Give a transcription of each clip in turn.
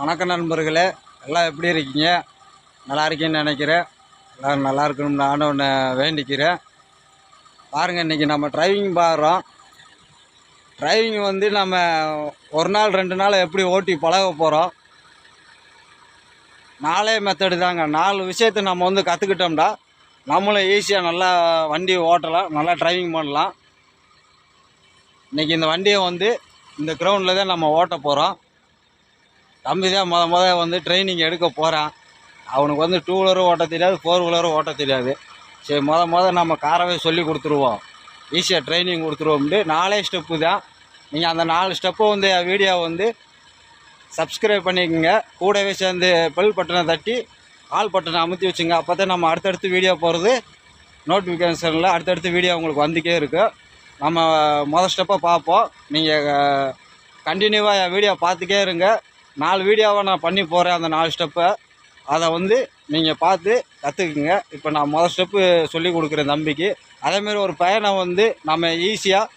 வணக்கம் நண்பர்களே எல்லாம் எப்படி இருக்கீங்க? நல்லா இருக்கீங்கன்னு நினைக்கிறேன். எல்லோரும் நல்லா இருக்கணும்னு நானும் ஒன்று வேண்டிக்கிறேன். பாருங்கள் இன்றைக்கி நம்ம டிரைவிங் பாடுறோம் டிரைவிங் வந்து நம்ம ஒரு நாள் ரெண்டு நாள் எப்படி ஓட்டி பழக போகிறோம் நாலே மெத்தடு தாங்க. நாலு விஷயத்தை நம்ம வந்து கற்றுக்கிட்டோம்டா நம்மளும் ஈஸியாக நல்லா வண்டி ஓட்டலாம் நல்லா டிரைவிங் பண்ணலாம். இன்றைக்கி இந்த வண்டியை வந்து இந்த கிரவுண்டில் தான் நம்ம ஓட்ட போகிறோம் தம்பி தான் முத முத வந்து ட்ரைனிங் எடுக்க போகிறான் அவனுக்கு வந்து டூ வீலரும் ஓட்ட தெரியாது ஃபோர் வீலரும் ஓட்ட தெரியாது. சரி முத முத நம்ம காரவே சொல்லி கொடுத்துருவோம். ஈஸியாக ட்ரைனிங் கொடுத்துருவோம்ட்டு நாலே ஸ்டெப்பு தான். நீங்கள் அந்த நாலு ஸ்டெப்பை வந்து வீடியோ வந்து சப்ஸ்கிரைப் பண்ணிக்கோங்க. கூடவே சேர்ந்து பெல் பட்டனை தட்டி ஆல் பட்டனை அமுத்தி வச்சுங்க. அப்போ தான் நம்ம அடுத்தடுத்து வீடியோ போகிறது நோட்டிஃபிகேஷனில் அடுத்தடுத்து வீடியோ உங்களுக்கு வந்துக்கே இருக்கும். நம்ம மொதல் ஸ்டெப்பை பார்ப்போம். நீங்கள் கண்டினியூவாக என் வீடியோ பார்த்துக்கே இருங்க. நாலு வீடியோவை நான் பண்ணி போகிறேன் அந்த நாலு ஸ்டெப்பை அதை வந்து நீங்கள் பார்த்து கற்றுக்குங்க இப்போ நான் மொதல் ஸ்டெப்பு சொல்லி கொடுக்குறேன் தம்பிக்கு. அதேமாரி ஒரு பையனை வந்து நம்ம ஈஸியாக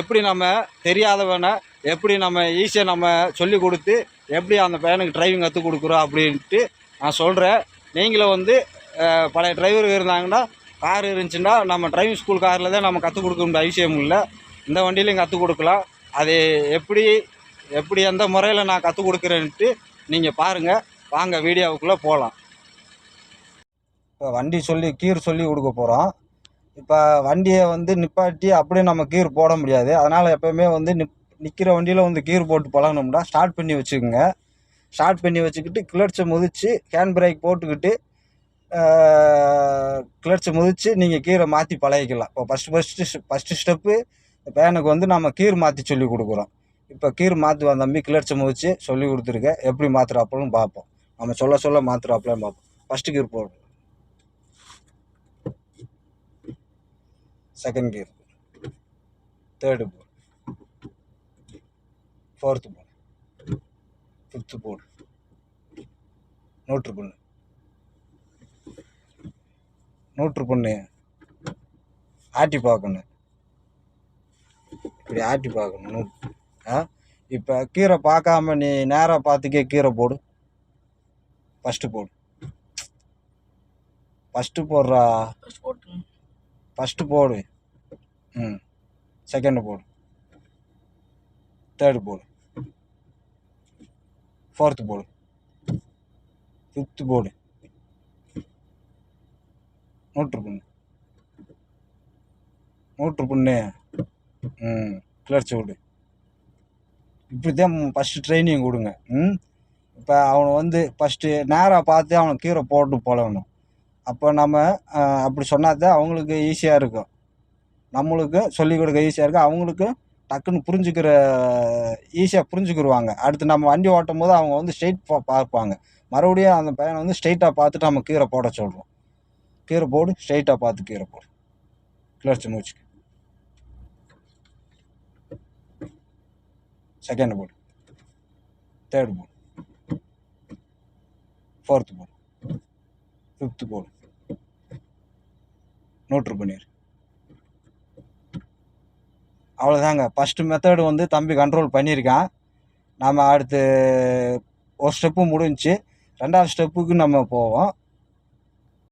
எப்படி நம்ம தெரியாதவனை எப்படி நம்ம ஈஸியாக நம்ம சொல்லி கொடுத்து எப்படி அந்த பையனுக்கு டிரைவிங் கற்றுக் கொடுக்குறோம் அப்படின்ட்டு நான் சொல்கிறேன் நீங்களும் வந்து பழைய டிரைவர் இருந்தாங்கன்னா கார் இருந்துச்சுன்னா நம்ம டிரைவிங் ஸ்கூல் காரில் தான் நம்ம கற்றுக் கொடுக்க வேண்டிய அவசியம் இல்லை. இந்த வண்டியிலையும் கற்றுக் கொடுக்கலாம். அது எப்படி எப்படி எந்த முறையில் நான் கற்றுக் கொடுக்குறேன்ட்டு நீங்கள் பாருங்கள் வாங்க வீடியோவுக்குள்ளே போகலாம் இப்போ வண்டி சொல்லி கீர் சொல்லி கொடுக்க போகிறோம் இப்போ வண்டியை வந்து நிப்பாட்டி அப்படியே நம்ம கீர் போட முடியாது. அதனால் எப்போயுமே வந்து நிப் நிற்கிற வண்டியில் வந்து கீர் போட்டு பழகணும்னா ஸ்டார்ட் பண்ணி வச்சுக்கோங்க. ஸ்டார்ட் பண்ணி வச்சுக்கிட்டு கிளர்ச்சை முதிச்சு ஹேண்ட் பிரேக் போட்டுக்கிட்டு கிளர்ச்சை முதிச்சு நீங்கள் கீரை மாற்றி பழகிக்கலாம். இப்போ ஃபஸ்ட்டு ஃபஸ்ட்டு ஃபஸ்ட்டு ஸ்டெப்பு பையனுக்கு வந்து நம்ம கீர் மாற்றி சொல்லி கொடுக்குறோம். இப்போ கீர் மாற்றுவான் தம்பி கிளர்ச்சி முதிச்சு சொல்லி கொடுத்துருக்கேன் எப்படி மாற்றுறாப்புலன்னு பார்ப்போம். நம்ம சொல்ல சொல்ல மாற்றுறாப்புலன்னு பார்ப்போம். ஃபஸ்ட்டு கீர் போடணும் செகண்ட் கீர். தேர்டு போர்டு ஃபோர்த்து போர்டு ஃபிஃப்த்து போர்டு நூற்று பொண்ணு. நூற்று பொண்ணு. ஆட்டி பார்க்கணும். இப்படி ஆட்டி பார்க்கணும். நூற்று இப்போ கீரை பார்க்காம நீ நேராக பார்த்துக்கே கீரை போடு. ஃபஸ்ட்டு போடு. ஃபஸ்ட்டு போடுறா. ஃபஸ்ட்டு போடு. ம். செகண்டு போடு. தேர்டு போடு. ஃபோர்த்து போடு. ஃபிஃப்த்து போடு. நூற்று புண்ணு. நூற்று புண்ணு. ம். கிளர்ச்சி விடு. இப்படி தான் ஃபஸ்ட்டு ட்ரைனிங் கொடுங்க. ம்? இப்போ அவனை வந்து ஃபஸ்ட்டு நேராக பார்த்து அவனை கீரை போட்டு பழகணும் அப்போ நம்ம அப்படி சொன்னால் தான் அவங்களுக்கு ஈஸியாக இருக்கும். நம்மளுக்கு சொல்லிக் கொடுக்க ஈஸியாக இருக்கும். அவங்களுக்கு டக்குன்னு புரிஞ்சுக்கிற ஈஸியாக புரிஞ்சுக்கிருவாங்க. அடுத்து நம்ம வண்டி ஓட்டும் போது அவங்க வந்து ஸ்ட்ரெயிட் பார்ப்பாங்க. மறுபடியும் அந்த பையனை வந்து ஸ்ட்ரெயிட்டாக பார்த்துட்டு நம்ம கீரை போட சொல்கிறோம் கீரை போடு ஸ்ட்ரெயிட்டாக பார்த்து கீரை போடு. கிளர்ச்சி மூச்சுக்கு செகண்ட் போர்டு தேர்டு போர்டு ஃபோர்த்து போர்டு ஃபிஃப்த்து போர்டு நோட்ரு பன்னீர். அவ்வளோதாங்க ஃபஸ்ட்டு மெத்தடு வந்து தம்பி கண்ட்ரோல் பண்ணியிருக்கான். நாம் அடுத்து ஒரு ஸ்டெப்பு முடிஞ்சு ரெண்டாவது ஸ்டெப்புக்கு நம்ம போவோம்.